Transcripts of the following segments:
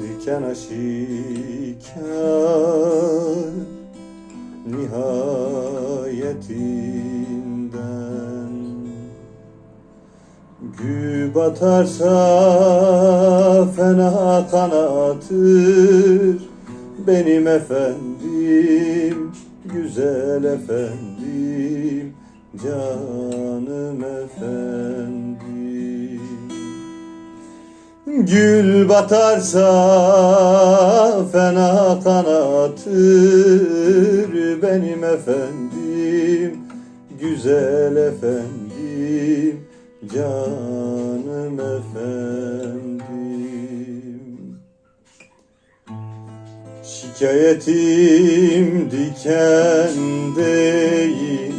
Düşen aşikar nihayetinden. Gül batarsa fena kanatır Benim efendim, güzel efendim Canım Gül batarsa fena kanatır benim efendim, güzel efendim, canım efendim. Şikayetim diken değil,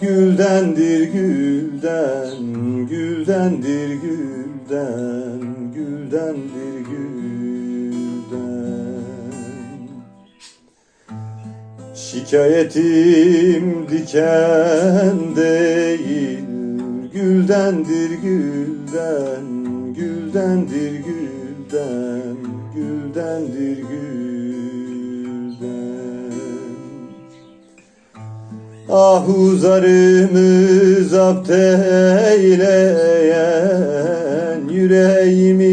güldendir gülden, güldendir gülden, güldendir gülden. Şikayetim diken değil, güldendir gülden, güldendir gülden, güldendir gülden. Ahuzarımı zapt eyleyen yüreğimin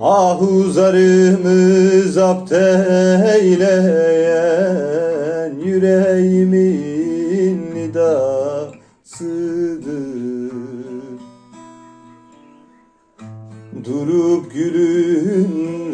Ahuzarımı zapt eyleyen yüreğimin nidasıdır. Durup gülün